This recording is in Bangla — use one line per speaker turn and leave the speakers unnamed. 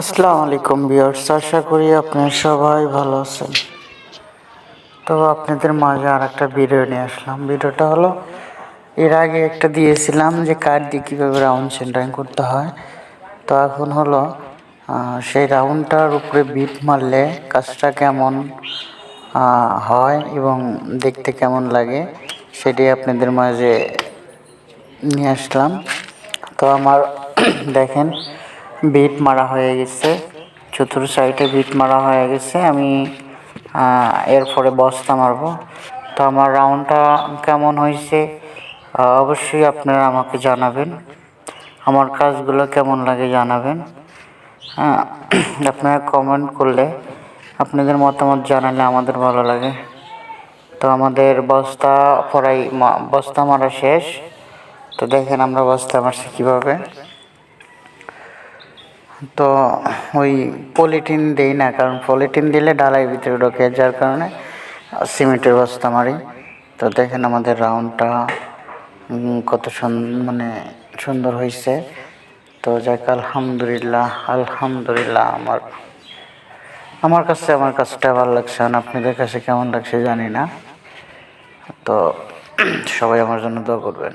আসসালামু আলাইকুম বিয়ার্স আশা করি আপনারা সবাই ভালো আছেন। তো আপনাদের মাঝে আর একটা ভিডিও নিয়ে আসলাম। ভিডিওটা হলো, এর আগে একটা দিয়েছিলাম যে কার্ড দিয়ে কীভাবে রাউন্ড সেন্টারিং করতে হয়। তো এখন হলো সেই রাউন্ডটার উপরে বিট মারলে কাজটা কেমন হয় এবং দেখতে কেমন লাগে সেটি আপনাদের মাঝে নিয়ে আসলাম। তো আমার দেখেন বিট মারা হয়ে গেছে। চতুর সাইডে বিট মারা হয়ে গেছে। আমি এরপরে বস্তা মারবো। তো আমার রাউন্ডটা কেমন হয়েছে অবশ্যই আপনারা আমাকে জানাবেন। আমার কাজগুলো কেমন লাগে জানাবেন। হ্যাঁ আপনারা কমেন্ট করলে আপনাদের মতামত জানালে আমাদের ভালো লাগে। তো আমাদের বস্তা পড়াই বস্তা মারা শেষ। তো দেখেন আমরা বস্তা মারছি কীভাবে। তো ওই পলিথিন দেই না, কারণ পলিথিন দিলে ডালাই ভিতরে ঢোকে, যার কারণে সিমেন্টের বস্তা মারি। তো দেখেন আমাদের রাউন্ডটা কত মানে সুন্দর হয়েছে তো যাক, আলহামদুলিল্লাহ আলহামদুলিল্লাহ আমার আমার কাছে আমার কাজটা ভালো লাগছে, আর আপনাদের কাছে কেমন লাগছে জানি না। তো সবাই আমার জন্য দোয়া করবেন।